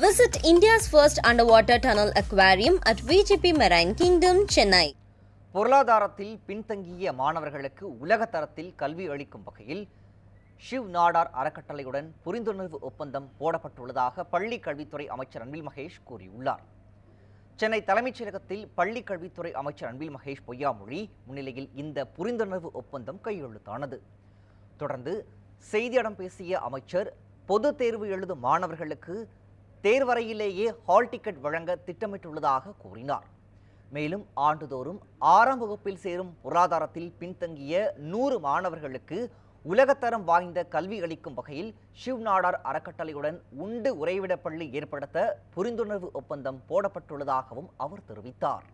Visit India's first underwater tunnel aquarium at VGP Marine Kingdom, Chennai. பொருளாதாரத்தில் பின்தங்கிய மாணவர்களுக்கு உலகத்தரத்தில் கல்வி அளிக்கும் வகையில் ஷிவ் நாடார் அறக்கட்டளையுடன் புரிந்துணர்வு ஒப்பந்தம் போடப்பட்டுள்ளதாக பள்ளி கல்வித்துறை அமைச்சர் அன்பில் மகேஷ் கூறியுள்ளார் சென்னை தலைமைச் செயலகத்தில் பள்ளி கல்வித்துறை அமைச்சர் அன்பில் மகேஷ் பொய்யாமொழி முன்னிலையில் இந்த புரிந்துணர்வு ஒப்பந்தம் கையெழுத்தானது தொடர்ந்து செய்தியிடம் பேசிய அமைச்சர் பொது தேர்வு எழுதும் மாணவர்களுக்கு தேர்வரையிலேயே ஹால் டிக்கெட் வழங்க திட்டமிட்டுள்ளதாக கூறினார். மேலும் ஆண்டுதோறும் ஆறாம் வகுப்பில் சேரும் பொருளாதாரத்தில் பின்தங்கிய நூறு மாணவர்களுக்கு உலகத்தரம் வாய்ந்த கல்வி அளிக்கும் வகையில் ஷிவ்நாடார் அறக்கட்டளையுடன் உண்டு உறைவிடப் பள்ளி ஏற்படுத்த புரிந்துணர்வு ஒப்பந்தம் போடப்பட்டுள்ளதாகவும் அவர் தெரிவித்தார்.